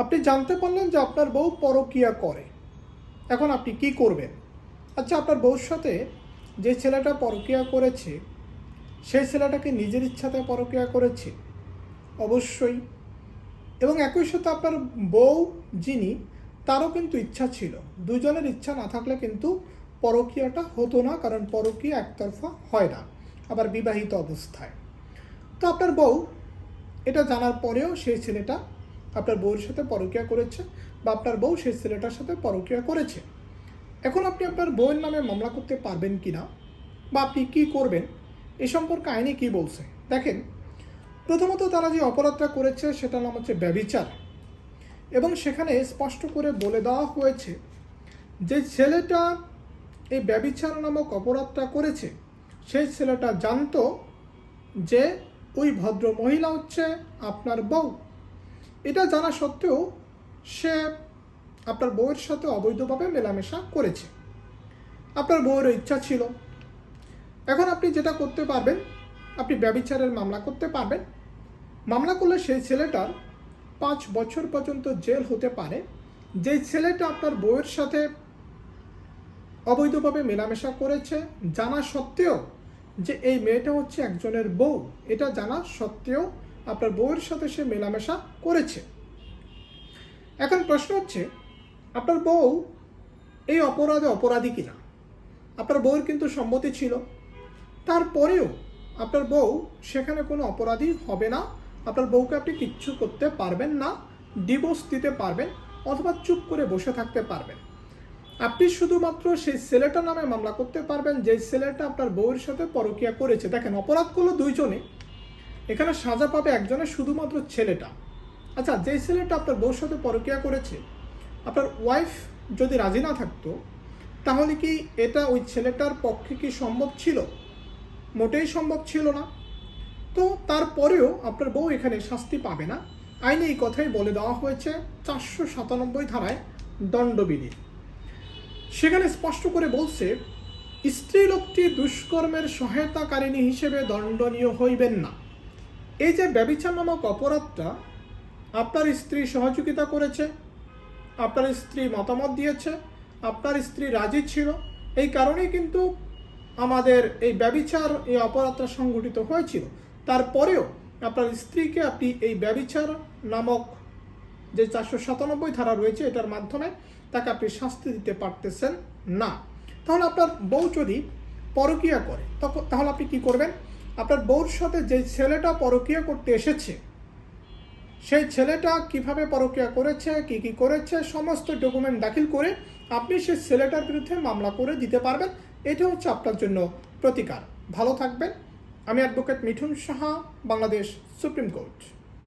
আপনি জানতে পারলেন যে আপনার বউ পরকিয়া করে। এখন আপনি কি করবেন? আচ্ছা আপনার বউর সাথে যে ছেলেটা পরকিয়া করেছে, সেই ছেলেটাকে নিজের ইচ্ছাতে পরকিয়া করেছে? অবশ্যই। এবং একই সাথে আপনার বউ, যিনি, তারও কিন্তু ইচ্ছা ছিল। দুজনের ইচ্ছা না থাকলে কিন্তু পরকীয়াটা হতো না, কারণ পরকীয়া একতরফা হয় না, আবার বিবাহিত অবস্থায়। তো আপনার বউ, এটা জানার পরেও সেই ছেলেটা আপনার বউয়ের সাথে পরকীয়া করেছে বা আপনার বউ সেই ছেলেটার সাথে পরকীয়া করেছে। এখন আপনি আপনার বউয়ের নামে মামলা করতে পারবেন কি না? বা আপনি কী করবেন? এ সম্পর্কে আইনে কী বলছে? দেখেন, প্রথমত তারা যে অপরাধটা করেছে সেটা নাম হচ্ছে ব্যবিচার। এবং সেখানে স্পষ্ট করে বলে দেওয়া হয়েছে যে ছেলেটা এই ব্যবিচার নামক অপরাধটা করেছে, সেই ছেলেটা জানতো যে ওই ভদ্র মহিলা হচ্ছে আপনার বউ। এটা জানা সত্ত্বেও সে আপনার বউয়ের সাথে অবৈধভাবে মেলামেশা করেছে। আপনার বউয়ের ইচ্ছা ছিল। এখন আপনি যেটা করতে পারবেন, আপনি ব্যবিচারের মামলা করতে পারবেন। মামলা করলে সেই ছেলেটার পাঁচ বছর পর্যন্ত জেল হতে পারে। যেই ছেলেটা আপনার বউয়ের সাথে অবৈধভাবে মেলামেশা করেছে, জানা সত্ত্বেও যে এই মেয়েটা হচ্ছে একজনের বউ, এটা জানা সত্ত্বেও আপনার বউয়ের সাথে সে মেলামেশা করেছে। এখন প্রশ্ন হচ্ছে, আপনার বউ এই অপরাধে অপরাধী কিনা? আপনার বউয়ের কিন্তু সম্মতি ছিল। তারপরেও আপনার বউ সেখানে কোনো অপরাধী হবে না। আপনার বউকে আপনি কিচ্ছু করতে পারবেন না ডিভোর্স দিতে পারবেন অথবা চুপ করে বসে থাকতে পারবেন। আপনি শুধুমাত্র সেই ছেলেটার নামে মামলা করতে পারবেন যে ছেলেটা আপনার বউয়ের সাথে পরকিয়া করেছে। দেখেন, অপরাধ করল দুইজনে। এখানে সাজা পাবে একজনের শুধুমাত্র ছেলেটা। আচ্ছা যেই ছেলেটা আপনার বউর সাথে পরকিয়া করেছে, আপনার ওয়াইফ যদি রাজি না থাকতো, তাহলে কি এটা ওই ছেলেটার পক্ষে কি সম্ভব ছিল? মোটেই সম্ভব ছিল না। তো তারপরেও আপনার বউ এখানে শাস্তি পাবে না। আইনে এই কথাই বলে দেওয়া হয়েছে চারশো সাতানব্বই ধারায় দণ্ডবিধি সেখানে স্পষ্ট করে বলছে স্ত্রী লোকটি দুষ্কর্মের সহায়তাকারিণী হিসেবে দণ্ডনীয় হইবেন না। এই যে ব্যবিচার নামক অপরাধটা আপনার স্ত্রী সহযোগিতা করেছে, আপনার স্ত্রী মতামত দিয়েছে, আপনার স্ত্রী রাজি ছিল, এই কারণেই কিন্তু আমাদের এই ব্যবিচার, এই অপরাধটা সংঘটিত হয়েছিল। তারপরেও আপনার স্ত্রীকে আপনি এই ব্যবিচার নামক যে চারশো সাতানব্বই ধারা রয়েছে এটার মাধ্যমে তাকে আপনি শাস্তি দিতে পারতেছেন না। তাহলে আপনার বউ যদি পরকিয়া করে তখন তাহলে আপনি কি করবেন? আপনার বউর সাথে যে ছেলেটা পরকীয়া করতে এসেছে, সেই ছেলেটা কীভাবে পরকীয়া করেছে, কি কি করেছে, সমস্ত ডকুমেন্ট দাখিল করে আপনি সেই ছেলেটার বিরুদ্ধে মামলা করে দিতে পারবেন। এটা হচ্ছে আপনার জন্য প্রতিকার। ভালো থাকবেন। আমি advocate Mithun Saha, Bangladesh supreme court.